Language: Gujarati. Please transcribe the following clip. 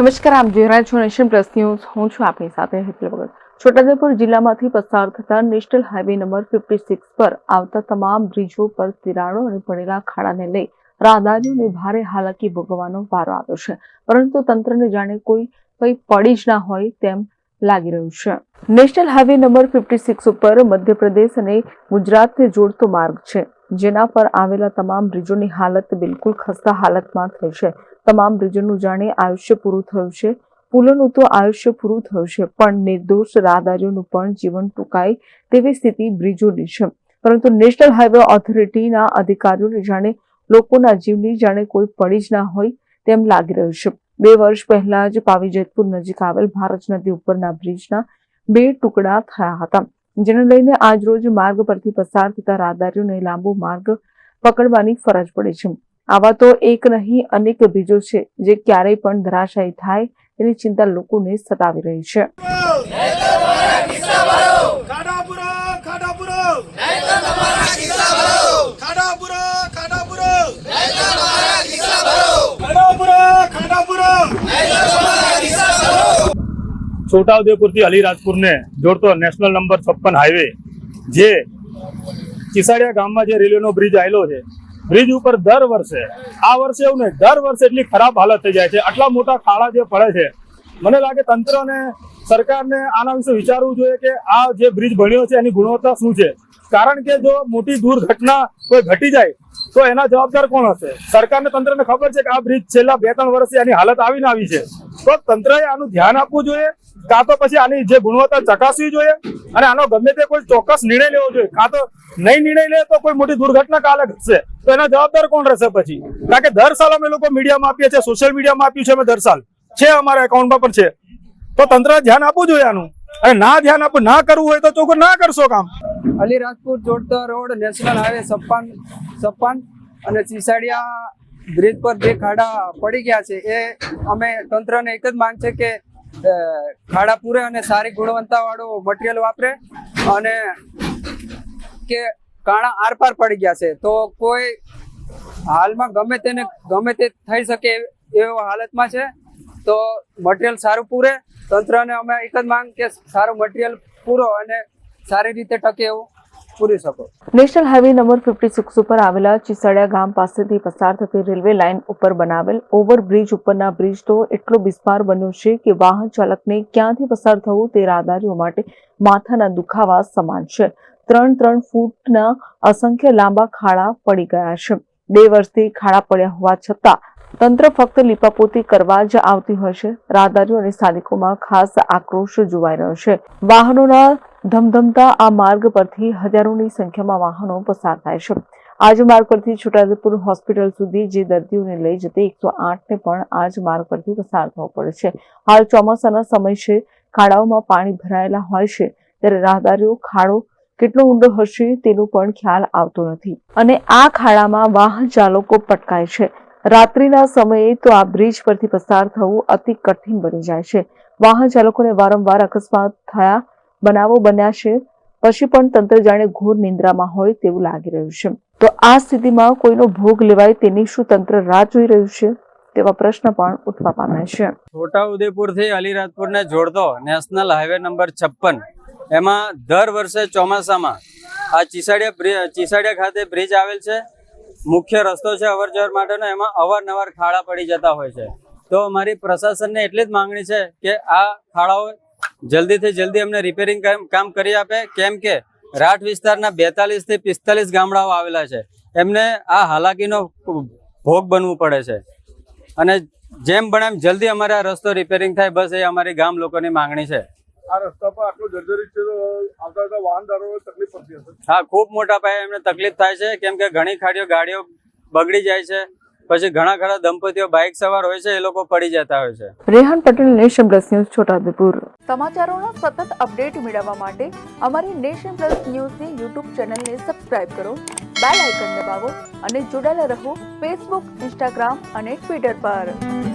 નમસ્કાર આપ જોઈ રહ્યા છો નેશન પ્લસ ન્યૂઝ. હું છું આપની સાથે હેતલ ભગત. છોટાઉદેપુર જિલ્લામાંથી પસાર થતા national highway number fifty six પર આવતા તમામ બ્રિજો પર તિરાડો અને પડેલા ખાડાને લઈ રાહદારીઓને ભારે હાલાકી ભોગવવાનો વારો આવ્યો છે. પરંતુ તંત્રને જાણે કોઈ, કંઈ પડી જ ના હોય તેમ લાગી રહ્યું છે. National highway number fifty six ઉપર મધ્યપ્રદેશ અને ગુજરાતને જોડતો માર્ગ છે. જેના પર આવેલા તમામ બ્રિજોની હાલત બિલકુલ ખસ્તા હાલતમાં થઈ છે. તમામ બ્રિજોનું જાણે આયુષ્ય પૂરું થયું છે. પુલોનું તો આયુષ્ય પૂરું થયું છે, પણ નિર્દોષ રાહદારીઓનું પણ જીવન ટૂંકાય તેવી સ્થિતિ બ્રિજોની છે. પરંતુ નેશનલ હાઈવે ઓથોરિટીના અધિકારીઓને જાણે લોકોના જીવની જાણે કોઈ પડી જ ના હોય તેમ લાગી રહ્યું છે. બે વર્ષ પહેલા જ પાવી જેતપુર નજીક આવેલ ભારત નદી ઉપરના બ્રિજના બે ટુકડા થયા હતા. જેને લઈને આજ રોજ માર્ગ પરથી પસાર થતા રાહદારીઓને લાંબો માર્ગ પકડવાની ફરજ પડે છે. આવા તો એક નહીં, અનેક બીજો છે જે ક્યારેય પણ ધરાશાયી થાય તેની ચિંતા લોકોને સતાવી રહી છે. ખાડાપુરો ખાડાપુરો. ખાડાપુરો અલીરાજપુરને જોડતો નેશનલ નંબર છપ્પન હાઈવે, જે ચિસાડિયા ગામમાં જે રેલવેનો બ્રિજ આવેલો છે, બ્રિજ ઉપર દર વર્ષે, આ વર્ષે એવું નહીં, દર વર્ષે એટલી ખરાબ હાલત થઈ જાય છે. આટલા મોટા ખાડા જે પડે છે, મને લાગે તંત્રને સરકારને આના વિશે વિચારવું જોઈએ કે આ જે બ્રિજ બન્યો છે, એની ગુણવત્તા શું છે? કારણ કે જો મોટી દુર્ઘટના કોઈ ઘટી જાય, તો એના જવાબદાર કોણ હશે? સરકારને, તંત્રને ખબર છે કે આ બ્રિજ છેલ્લા બે ત્રણ વર્ષથી એની હાલત આવીને આવી છે. તો તંત્રએ આનું ધ્યાન આપવું જોઈએ કાં તો પછી આની જે ગુણવત્તા ચકાસવી જોઈએ અને આનો ગમે તે કોઈ ચોક્કસ નિર્ણય લેવો જોઈએ. કાં તો નહીં નિર્ણય લે તો કોઈ મોટી દુર્ઘટના કાલે ઘટશે. તો એના જવાબદાર કોણ રહેશે પછી? કારણ કે દર સાલ અમે લોકો મીડિયામાં આપીએ છીએ, સોશિયલ મીડિયામાં આપ્યું છે અમે દર સાલ. છે અમારા એકાઉન્ટમાં પણ છે. તો તંત્ર ધ્યાન આપવું જોઈએ આનું. અને ના ધ્યાન આપવું ના કરવું હોય તો ચોખ્ખું ના કરશો કામ. અલીરાજપુર જોડતા રોડ નેશનલ હાઈવે છપ્પન છપ્પન અને ચીસાડિયા બ્રિજ પર જે ખાડા પડી ગયા છે, એ અમે તંત્રને એક જ માંગ છે કે ખાડા પૂરે અને સારી ગુણવત્તા વાળું મટીરિયલ વાપરે અને કે કાણા આરપાર પડી ગયા છે. તો કોઈ હાલમાં ગમે તેને, ગમે તે થઈ શકે એવો હાલતમાં છે. તો મટીરિયલ સારું પૂરે. તંત્રને અમે એક જ માંગ કે સારું મટીરિયલ પૂરો અને સારી રીતે ટકે એવું. પૂરી શકો. National highway number fifty six ઉપર આવેલા ચિસડિયા ગામ પાસેથી પસાર થતી રેલવે લાઇન ઉપર બનાવેલ ઓવરબ્રિજ ઉપરના બ્રિજ તો એટલો બિસ્માર બન્યો છે કે વાહન ચાલકને ક્યાંથી પસાર થવું તે રાહદારીઓ માટે માથાના દુખાવા સમાન છે. ત્રણ ત્રણ ફૂટના અસંખ્ય લાંબા ખાડા પડી ગયા છે. બે વર્ષથી ખાડા પડ્યા હોવા છતાં તંત્ર ફક્ત લીપાપોતી કરવા જ આવતી હોય છે. રાહદારીઓ અને સ્થાનિકોમાં ખાસ આક્રોશ જોવાઈ રહ્યો છે. વાહનોના ધમધમતા આ માર્ગ પરથી હજારોની સંખ્યામાં વાહનો પસાર થાય છે. આજ માર્ગ પરથી છોટાઉદેપુર હોસ્પિટલ સુધી જે દર્દીઓને લઈ જતી એકસો આઠને પણ આજ માર્ગ પરથી પસાર થવો પડે છે. હાલ ચોમાસાના સમય છે, ખાડાઓમાં પાણી ભરાયેલા હોય છે, ત્યારે રાહદારીઓ ખાડો કેટલો ઊંડો હશે તેનો પણ ખ્યાલ આવતો નથી. અને આ ખાડામાં વાહન ચાલકો પટકાય છે. રાત્રિના સમયે તો આ બ્રિજ પરથી પસાર થવું અતિ કઠિન બની જાય છે. વાહન ચાલકોને વારંવાર અકસ્માત થયા બનાવો બન્યા છે. પછી પણ તંત્ર જાણે ઘોર નિંદ્રામાં હોય તેવું લાગી રહ્યું છે. તો આ સ્થિતિમાં કોઈનો ભોગ લેવાય તેની શું તંત્ર રાહ જોઈ રહ્યું છે? તેવા પ્રશ્ન પણ ઉઠવા પામે છે. છોટાઉદેપુરથી અલીરાજપુરને જોડતો નેશનલ હાઈવે નંબર છપ્પન. એમાં દર વર્ષે ચોમાસામાં આ ચીસાડિયા ચીસાડિયા ખાતે બ્રિજ આવેલ છે. મુખ્ય રસ્તો છે અવર જવર માટેનો. એમાં અવારનવાર ખાડા પડી જતા હોય છે. તો અમારી પ્રશાસનને એટલી જ માંગણી છે કે આ ખાડાઓ જલ્દીથી જલ્દી અમને રિપેરિંગ કામ કરી આપે. કેમ કે રાઠ વિસ્તારના બેતાલીસથી પિસ્તાલીસ ગામડાઓ આવેલા છે. એમને આ હાલાકીનો ભોગ બનવું પડે છે. અને જેમ પણ એમ જલ્દી અમારે આ રસ્તો રિપેરિંગ થાય. બસ એ અમારી ગામ લોકોની માંગણી છે. આ રસ્તા પર આટલું જર્જરિત છે તો આવતા આવતા વાહનદારોને તકલીફ પડતી હશે. હા ખૂબ મોટા પાયે એમને તકલીફ થાય છે. કેમ કે ઘણી ખાડીઓ ગાડીઓ બગડી જાય છે. પછી ઘણા ઘણા દંપતીઓ બાઇક સવાર હોય છે એ લોકો પડી જતા હોય છે. Rehan Patel nation plus news Chhota Udepur. સમાચારોના સતત અપડેટ મેળવવા માટે અમારી નેશન પ્લસ ન્યૂઝની યુટ્યુબ ચેનલને સબસ્ક્રાઇબ કરો બેલ આઇકન દબાવો અને જોડાયેલા રહો ફેસબુક ઇન્સ્ટાગ્રામ અને ટ્વિટર પર.